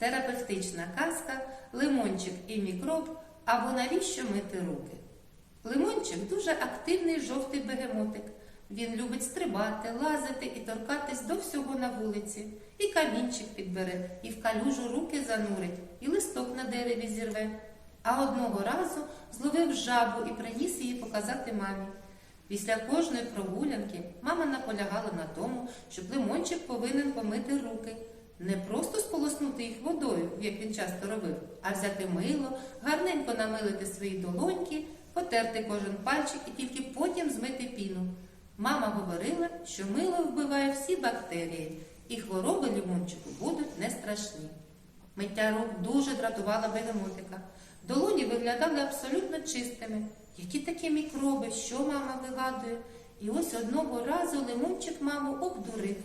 Терапевтична казка, лимончик і мікроб або навіщо мити руки. Лимончик дуже активний жовтий бегемотик. Він любить стрибати, лазити і торкатись до всього на вулиці. І камінчик підбере, і в калюжу руки занурить, і листок на дереві зірве. А одного разу зловив жабу і приніс її показати мамі. Після кожної прогулянки мама наполягала на тому, щоб лимончик повинен помити руки. Не просто сполоснути їх водою, як він часто робив, а взяти мило, гарненько намилити свої долоньки, потерти кожен пальчик і тільки потім змити піну. Мама говорила, що мило вбиває всі бактерії, і хвороби лимончику будуть не страшні. Миття рук дуже дратувала бегемотика. Долоні виглядали абсолютно чистими. Які такі мікроби, що мама вигадує? І ось одного разу лимончик маму обдурив.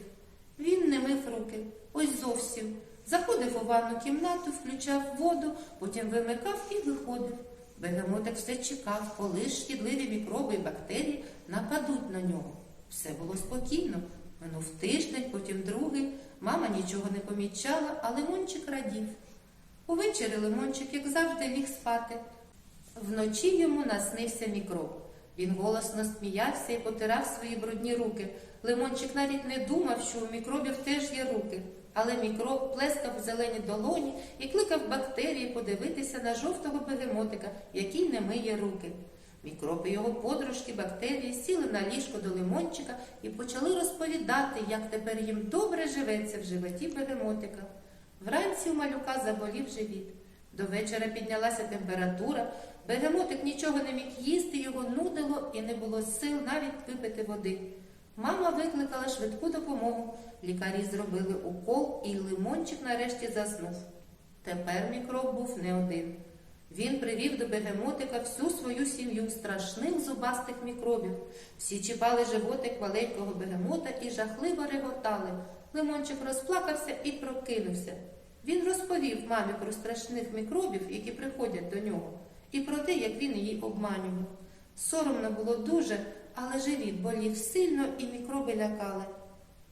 Він не мив руки, ось зовсім. Заходив у ванну кімнату, включав воду, потім вимикав і виходив. Бегемотик все чекав, коли шкідливі мікроби і бактерії нападуть на нього. Все було спокійно. Минув тиждень, потім другий. Мама нічого не помічала, а лимончик радів. Увечері лимончик, як завжди, ліг спати. Вночі йому наснився мікроб. Він голосно сміявся і потирав свої брудні руки. Лимончик навіть не думав, що у мікробів теж є руки. Але мікроб плескав в зелені долоні і кликав бактерії подивитися на жовтого бегемотика, який не миє руки. Мікроб і його подружки бактерії сіли на ліжко до лимончика і почали розповідати, як тепер їм добре живеться в животі бегемотика. Вранці у малюка заболів живіт. До вечора піднялася температура, бегемотик нічого не міг їсти, його нудило і не було сил навіть випити води. Мама викликала швидку допомогу. Лікарі зробили укол, і лимончик нарешті заснув. Тепер мікроб був не один. Він привів до бегемотика всю свою сім'ю страшних зубастих мікробів. Всі чіпали животик маленького бегемота і жахливо реготали. Лимончик розплакався і прокинувся. Розповів мамі про страшних мікробів, які приходять до нього, і про те, як він її обманював. Соромно було дуже, але живіт болів сильно і мікроби лякали.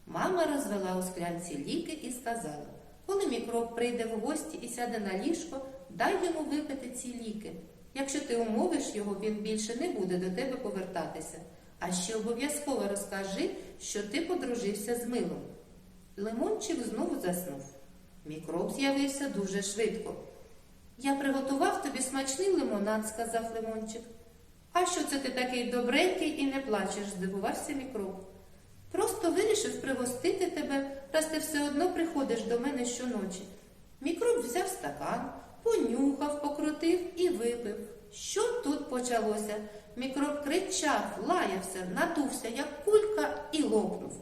Мама розвела у склянці ліки і сказала, коли мікроб прийде в гості і сяде на ліжко, дай йому випити ці ліки. Якщо ти умовиш його, він більше не буде до тебе повертатися. А ще обов'язково розкажи, що ти подружився з милом. Лимончик знову заснув. Мікроб з'явився дуже швидко. Я приготував тобі смачний лимонад, сказав Лимончик. А що це ти такий добренький і не плачеш? здивувався мікроб. Просто вирішив пригостити тебе, раз ти все одно приходиш до мене щоночі. Мікроб взяв стакан, понюхав, покрутив і випив. Що тут почалося? Мікроб кричав, лаявся, надувся, як кулька, і лопнув.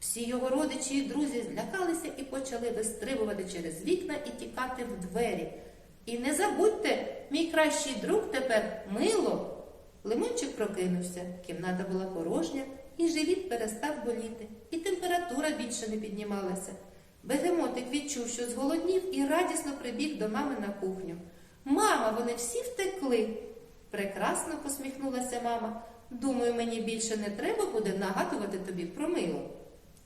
Всі його родичі і друзі злякалися і почали вистрибувати через вікна і тікати в двері. І не забудьте, мій кращий друг тепер мило. Лимончик прокинувся, кімната була порожня, і живіт перестав боліти, і температура більше не піднімалася. Бегемотик відчув, що зголоднів, і радісно прибіг до мами на кухню. Мама, вони всі втекли. Прекрасно посміхнулася мама. Думаю, мені більше не треба буде нагадувати тобі про мило.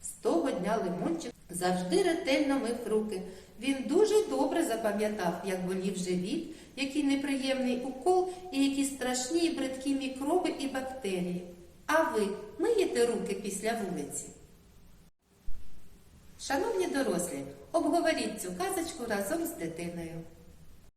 З того дня лимончик завжди ретельно мив руки. Він дуже добре запам'ятав, як болів живіт, який неприємний укол і які страшні і бридкі мікроби і бактерії. А ви миєте руки після вулиці? Шановні дорослі, обговоріть цю казочку разом з дитиною.